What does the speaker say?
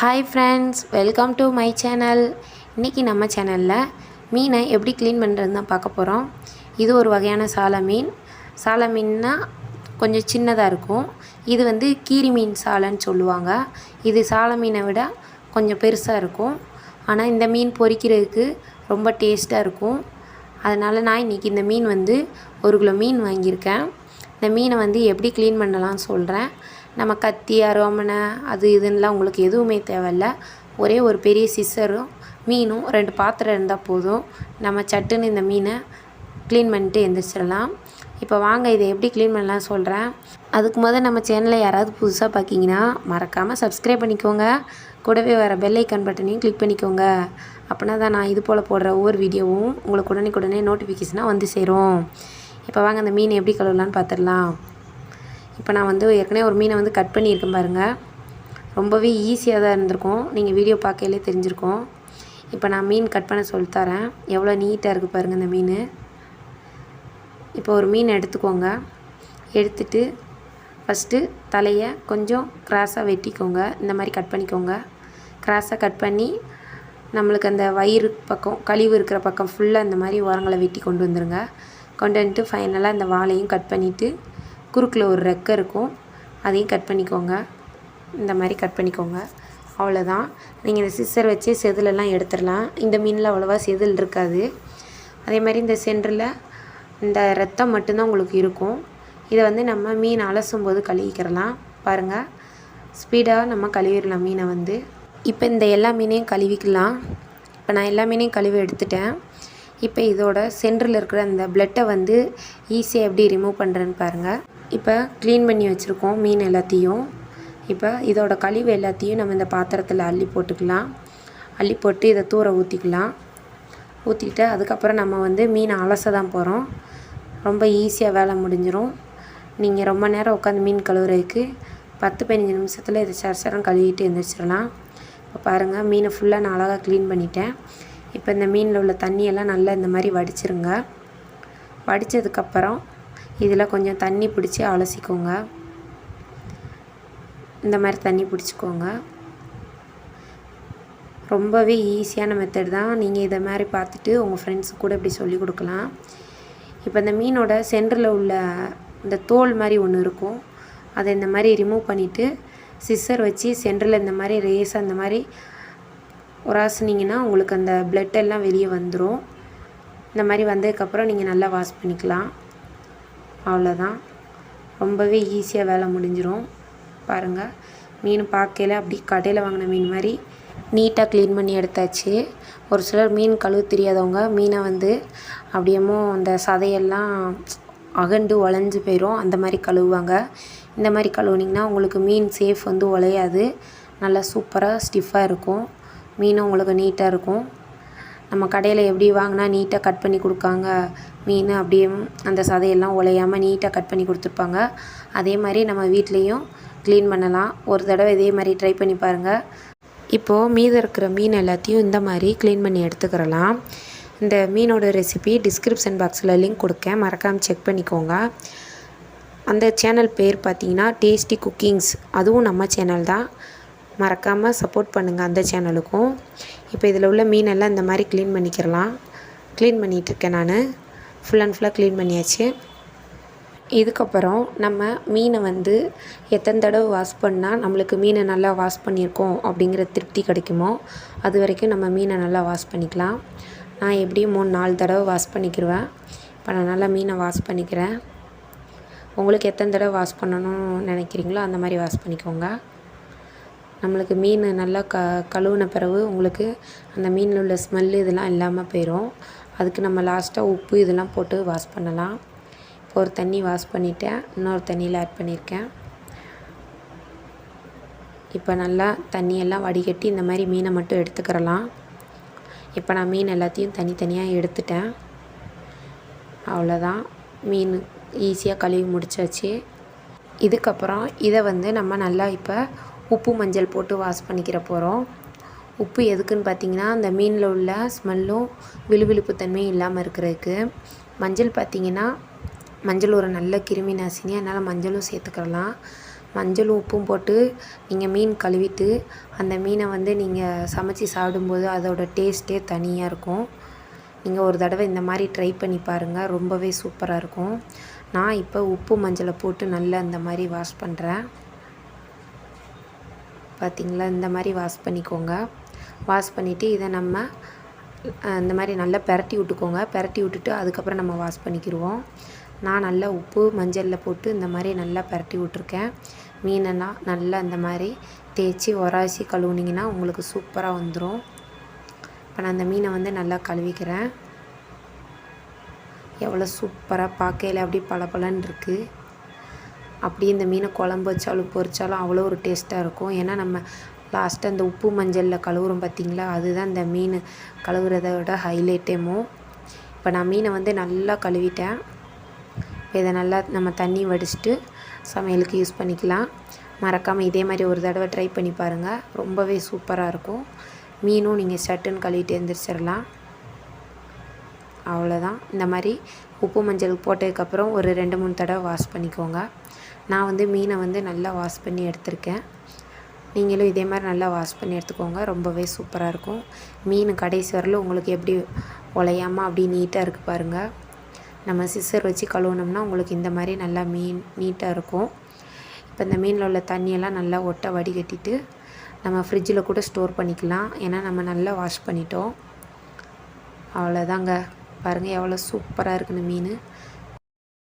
Hi friends welcome to my channel இன்றைக்கி நம்ம சேனலில் மீனை எப்படி க்ளீன் பண்ணுறது தான் பார்க்க போகிறோம் இது ஒரு வகையான சால மீன். சால மீன்னா கொஞ்சம் சின்னதாக இருக்கும். இது வந்து கீரி மீன் சாலைன்னு சொல்லுவாங்க. இது சால மீனை விட கொஞ்சம் பெருசாக இருக்கும். ஆனால் இந்த மீன் பொறிக்கிறதுக்கு ரொம்ப டேஸ்ட்டாக இருக்கும். அதனால் நான் இன்றைக்கி இந்த மீன் வந்து ஒரு கிலோ மீன் வாங்கியிருக்கேன். இந்த மீனை வந்து எப்படி க்ளீன் பண்ணலாம்னு சொல்கிறேன் நம்ம கத்தி அரோமனை அது இதுன்னெலாம் உங்களுக்கு எதுவுமே தேவையில்ல. ஒரே ஒரு பெரிய சிசரும் மீனும் ரெண்டு பாத்திரம் இருந்தால் போதும். நம்ம சட்டுன்னு இந்த மீனை க்ளீன் பண்ணிட்டு எந்திரிச்சிடலாம். இப்போ வாங்க இதை எப்படி க்ளீன் பண்ணலாம் சொல்கிறேன் அதுக்கு முதல் நம்ம சேனலை யாராவது புதுசாக பார்க்கிங்கன்னா மறக்காமல் சப்ஸ்கிரைப் பண்ணிக்கோங்க. கூடவே வர பெல் ஐக்கான் பட்டனையும் கிளிக் பண்ணிக்கோங்க. அப்படின்னா தான் நான் இது போல் போடுற ஒவ்வொரு வீடியோவும் உங்களுக்கு உடனே நோட்டிஃபிகேஷனாக வந்து சேரும். இப்போ வாங்க அந்த மீன் எப்படி கழுவலான்னு பார்த்துடலாம் இப்போ நான் வந்து ஏற்கனவே ஒரு மீனை வந்து கட் பண்ணியிருக்கேன் பாருங்கள் ரொம்பவே ஈஸியாக தான் இருந்திருக்கும். நீங்கள் வீடியோ பார்க்கையிலே தெரிஞ்சிருக்கும். இப்போ நான் மீன் கட் பண்ண சொல்லித்தரேன் எவ்வளோ நீட்டாக இருக்குது பாருங்கள் இந்த மீன். இப்போ ஒரு மீன் எடுத்துக்கோங்க. எடுத்துட்டு ஃபஸ்ட்டு தலையை கொஞ்சம் கிராஸாக வெட்டிக்கோங்க. இந்த மாதிரி கட் பண்ணிக்கோங்க. கிராஸாக கட் பண்ணி நம்மளுக்கு அந்த வயிறு பக்கம் கழிவு இருக்கிற பக்கம் ஃபுல்லாக இந்த மாதிரி உரங்களை வெட்டி கொண்டு வந்துடுங்க கொண்டு வந்துட்டு ஃபைனலாக இந்த வாழையும் கட் பண்ணிவிட்டு குறுக்கில் ஒரு ரெக்கை இருக்கும். அதையும் கட் பண்ணிக்கோங்க. இந்த மாதிரி கட் பண்ணிக்கோங்க. அவ்வளோதான் நீங்கள் இந்த சிஸ்ஸர் வச்சு செதிலெல்லாம் எடுத்துடலாம். இந்த மீனில் அவ்வளோவா செதில் இருக்காது. அதே மாதிரி இந்த சென்டரில் இந்த ரத்தம் மட்டும்தான் உங்களுக்கு இருக்கும். இதை வந்து நம்ம மீன் அலசும் போது கழுவிக்கிறலாம். பாருங்கள் ஸ்பீடாக நம்ம கழுவிடலாம் மீனை வந்து. இப்போ இந்த எல்லா மீனையும் கழுவிக்கலாம். இப்போ நான் எல்லா மீனையும் கழுவி எடுத்துட்டேன். இப்போ இதோட சென்டரில் இருக்கிற அந்த பிளட்டை வந்து ஈஸியாக எப்படி ரிமூவ் பண்ணுறேன்னு பாருங்கள் இப்போ க்ளீன் பண்ணி வச்சுருக்கோம் மீன் எல்லாத்தையும். இப்போ இதோட கழிவு எல்லாத்தையும் நம்ம இந்த பாத்திரத்தில் அள்ளி போட்டுக்கலாம். அள்ளி போட்டு இதை தூர ஊற்றிக்கலாம் ஊற்றிட்டு அதுக்கப்புறம் நம்ம வந்து மீனை அலச தான் போகிறோம் ரொம்ப ஈஸியாக வேலை முடிஞ்சிடும் நீங்கள் ரொம்ப நேரம் உட்காந்து மீன் கழுவுறதுக்கு பத்து பதினஞ்சு நிமிஷத்தில் இதை சரசரம் கழுவிட்டு எழுந்திரிச்சிடலாம் இப்போ பாருங்கள் மீனை ஃபுல்லாக நான் அழகாக க்ளீன் பண்ணிட்டேன். இப்போ இந்த மீனில் உள்ள தண்ணியெல்லாம் நல்லா இந்த மாதிரி வடிச்சிருங்க. வடித்ததுக்கப்புறம் இதில் கொஞ்சம் தண்ணி பிடிச்சி அலசிக்கோங்க. இந்த மாதிரி தண்ணி பிடிச்சிக்கோங்க. ரொம்பவே ஈஸியான மெத்தட் தான். நீங்கள் இதை மாதிரி பார்த்துட்டு உங்கள் ஃப்ரெண்ட்ஸுக்கு கூட இப்படி சொல்லி கொடுக்கலாம். இப்போ இந்த மீனோட சென்டரில் உள்ள இந்த தோல் மாதிரி ஒன்று இருக்கும். அதை இந்த மாதிரி ரிமூவ் பண்ணிவிட்டு சிஸ்ஸர் வச்சு சென்டரில் இந்த மாதிரி ரேஸாக இந்த மாதிரி உராசுனீங்கன்னா உங்களுக்கு அந்த பிளட் எல்லாம் வெளியே வந்துடும் இந்த மாதிரி வந்ததுக்கப்புறம் நீங்கள் நல்லா வாஷ் பண்ணிக்கலாம். அவ்வளோதான் ரொம்பவே ஈஸியாக வேலை முடிஞ்சிடும் பாருங்கள் மீன் பார்க்கல அப்படி கடையில் வாங்கின மீன் மாதிரி நீட்டாக க்ளீன் பண்ணி எடுத்தாச்சு. ஒரு சிலர் மீன் கழுவு தெரியாதவங்க மீனை வந்து அப்படியேமோ அந்த சதையெல்லாம் அகண்டு உழைஞ்சி போயிடும் அந்த மாதிரி கழுவுவாங்க. இந்த மாதிரி கழுவுனிங்கன்னா உங்களுக்கு மீன் சேஃப் வந்து உழையாது. நல்லா சூப்பராக ஸ்டிஃபாக இருக்கும். மீனும் உங்களுக்கு நீட்டாக இருக்கும். நம்ம கடையில் எப்படி வாங்கினா நீட்டாக கட் பண்ணி கொடுக்காங்க மீன் அப்படியே அந்த சதையெல்லாம் உலையாமல் நீட்டாக கட் பண்ணி கொடுத்துருப்பாங்க. அதே மாதிரி நம்ம வீட்லேயும் க்ளீன் பண்ணலாம். ஒரு தடவை இதே மாதிரி ட்ரை பண்ணி பாருங்கள் இப்போது மீதம் இருக்கிற மீன் எல்லாத்தையும் இந்த மாதிரி க்ளீன் பண்ணி எடுத்துக்கிறலாம். இந்த மீனோட ரெசிபி டிஸ்கிரிப்ஷன் பாக்ஸில் லிங்க் கொடுக்கேன். மறக்காமல் செக் பண்ணிக்கோங்க. அந்த சேனல் பேர் பார்த்தீங்கன்னா டேஸ்டி குக்கிங்ஸ் அதுவும் நம்ம சேனல் தான். மறக்காமல் சப்போர்ட் பண்ணுங்கள் அந்த சேனலுக்கும் இப்போ இதில் உள்ள மீனெல்லாம் இந்த மாதிரி க்ளீன் பண்ணிக்கிறலாம். க்ளீன் பண்ணிகிட்ருக்கேன் நான். ஃபுல் அண்ட் ஃபுல்லாக க்ளீன் பண்ணியாச்சு. இதுக்கப்புறம் நம்ம மீனை வந்து எத்தனை தடவை வாஷ் பண்ணால் நம்மளுக்கு மீனை நல்லா வாஷ் பண்ணியிருக்கோம் அப்படிங்கிற திருப்தி கிடைக்குமோ அது வரைக்கும் நம்ம மீனை நல்லா வாஷ் பண்ணிக்கலாம். நான் எப்படியும் மூணு நாலு தடவை வாஷ் பண்ணிக்கிடுவேன் இப்போ நான் நல்லா மீனை வாஷ் பண்ணிக்கிறேன். உங்களுக்கு எத்தனை தடவை வாஷ் பண்ணணும்னு நினைக்கிறீங்களோ அந்த மாதிரி வாஷ் பண்ணிக்கோங்க. நம்மளுக்கு மீன் நல்லா க கழுவுன பிறகு உங்களுக்கு அந்த மீனில் உள்ள ஸ்மெல்லு இதெல்லாம் இல்லாமல் போயிடும் அதுக்கு நம்ம லாஸ்ட்டாக உப்பு இதெல்லாம் போட்டு வாஷ் பண்ணலாம். இப்போ ஒரு தண்ணி வாஷ் பண்ணிவிட்டேன் இன்னொரு தண்ணியில் ஆட் பண்ணியிருக்கேன். இப்போ நல்லா தண்ணியெல்லாம் வடிகட்டி இந்த மாதிரி மீனை மட்டும் எடுத்துக்கிறலாம். இப்போ நான் மீன் எல்லாத்தையும் தனித்தனியாக எடுத்துட்டேன். அவ்வளோதான். மீன் ஈஸியாக கழுவி முடிச்சாச்சு. இதுக்கப்புறம் இதை வந்து நம்ம நல்லா இப்போ உப்பு மஞ்சள் போட்டு வாஷ் பண்ணிக்கிற போகிறோம் உப்பு எதுக்குன்னு பார்த்தீங்கன்னா அந்த மீனில் உள்ள ஸ்மெல்லும் விழுவிழுப்பு தன்மையும் இல்லாமல் இருக்கிறதுக்கு. மஞ்சள் பார்த்திங்கன்னா மஞ்சள் ஒரு நல்ல கிருமி நாசினி. அதனால் மஞ்சளும் சேர்த்துக்கலாம். மஞ்சளும் உப்பும் போட்டு நீங்கள் மீன் கழுவிட்டு அந்த மீனை வந்து நீங்கள் சமைச்சி சாப்பிடும்போது அதோட டேஸ்ட்டே தனியாக இருக்கும். நீங்கள் ஒரு தடவை இந்த மாதிரி ட்ரை பண்ணி பாருங்கள் ரொம்பவே சூப்பராக இருக்கும். நான் இப்போ உப்பு மஞ்சளை போட்டு நல்லா இந்த மாதிரி வாஷ் பண்ணுறேன் பார்த்திங்களா இந்த மாதிரி வாஷ் பண்ணிக்கோங்க. வாஷ் பண்ணிவிட்டு இதை நம்ம இந்த மாதிரி நல்லா பெரட்டி விட்டுக்கோங்க. பெரட்டி விட்டுட்டு அதுக்கப்புறம் நம்ம வாஷ் பண்ணிக்கிடுவோம் நான் நல்லா உப்பு மஞ்சளில் போட்டு இந்த மாதிரி நல்லா பெரட்டி விட்ருக்கேன் மீனெல்லாம் நல்லா இந்த மாதிரி தேய்ச்சி உராசி கழுவுனிங்கன்னா உங்களுக்கு சூப்பராக வந்துடும் இப்போ நான் அந்த மீனை வந்து நல்லா கழுவிக்கிறேன். எவ்வளோ சூப்பராக பார்க்கையில அப்படி பளபளன்னு இருக்குது அப்படியே இந்த மீனை குழம்பு வச்சாலும் பொரிச்சாலும் அவ்வளோ ஒரு டேஸ்ட்டாக இருக்கும். ஏன்னா நம்ம லாஸ்ட்டு அந்த உப்பு மஞ்சளில் கழுவுறோம் பார்த்தீங்களா அதுதான் இந்த மீன் கழுவுறதோட ஹைலைட்டேமோ இப்போ நான் மீனை வந்து நல்லா கழுவிட்டேன். இப்போ இதை நல்லா நம்ம தண்ணி வடிச்சிட்டு சமையலுக்கு யூஸ் பண்ணிக்கலாம். மறக்காமல் இதே மாதிரி ஒரு தடவை ட்ரை பண்ணி பாருங்கள் ரொம்பவே சூப்பராக இருக்கும். மீனும் நீங்கள் சட்டுன்னு கழுவிட்டு எழுந்திரிச்சிடலாம் அவ்வளோதான் இந்த மாதிரி உப்பு மஞ்சள் போட்டதுக்கப்புறம் ஒரு ரெண்டு மூணு தடவை வாஷ் பண்ணிக்கோங்க. நான் வந்து மீனை வந்து நல்லா வாஷ் பண்ணி எடுத்திருக்கேன். நீங்களும் இதே மாதிரி நல்லா வாஷ் பண்ணி எடுத்துக்கோங்க. ரொம்பவே சூப்பராக இருக்கும். மீன் கடைசி வரலும் உங்களுக்கு எப்படி உலையாமல் அப்படி நீட்டாக இருக்குது பாருங்கள் நம்ம சிசர் வச்சு கழுவுனோம்னா உங்களுக்கு இந்த மாதிரி நல்லா மீன் நீட்டாக இருக்கும். இப்போ இந்த மீனில் உள்ள தண்ணியெல்லாம் நல்லா ஒட்ட வடிகட்டிட்டு நம்ம ஃப்ரிட்ஜில் கூட ஸ்டோர் பண்ணிக்கலாம். ஏன்னா நம்ம நல்லா வாஷ் பண்ணிட்டோம். அவ்வளோதாங்க பாருங்கள் எவ்வளோ சூப்பராக இருக்குன்னு மீன்.